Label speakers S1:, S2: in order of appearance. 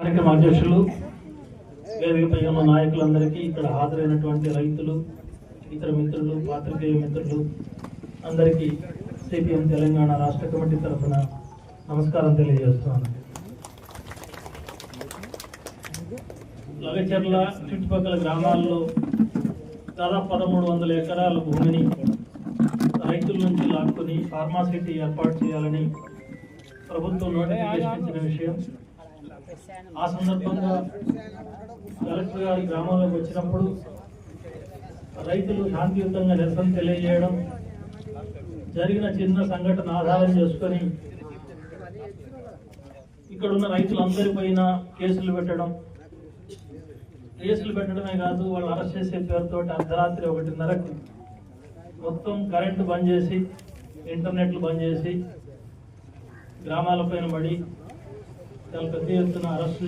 S1: కార్యక్రమ అధ్యక్షులు వేదికపై ఉన్న నాయకులందరికీ ఇక్కడ హాజరైనటువంటి రైతులు ఇతర మిత్రులు పాత్రికేయ మిత్రులు అందరికీ సిపిఎం తెలంగాణ రాష్ట్ర కమిటీ తరఫున నమస్కారం తెలియజేస్తున్నాను. లగచర్ల చుట్టుపక్కల గ్రామాల్లో దాదాపు పదమూడు వందల ఎకరాల భూమిని రైతుల నుంచి లాక్కొని ఫార్మాసిటీ ఏర్పాటు చేయాలని ప్రభుత్వం నోటిఫికేషన్ ఇచ్చిన విషయం. ఆ సందర్భంగా కలెక్టర్ గారి గ్రామంలోకి వచ్చినప్పుడు రైతులు శాంతియుతంగా నిరసన తెలియజేయడం జరిగిన చిన్న సంఘటన ఆధారం చేసుకొని ఇక్కడ ఉన్న రైతులందరి పైన కేసులు పెట్టడం. కేసులు పెట్టడమే కాదు వాళ్ళు అరెస్ట్ చేసే పేరుతో అర్ధరాత్రి ఒకటిన్నరకు మొత్తం కరెంటు బంద్ చేసి ఇంటర్నెట్లు బంద్ చేసి గ్రామాలపైన పడి تلقى كيف تنعرفش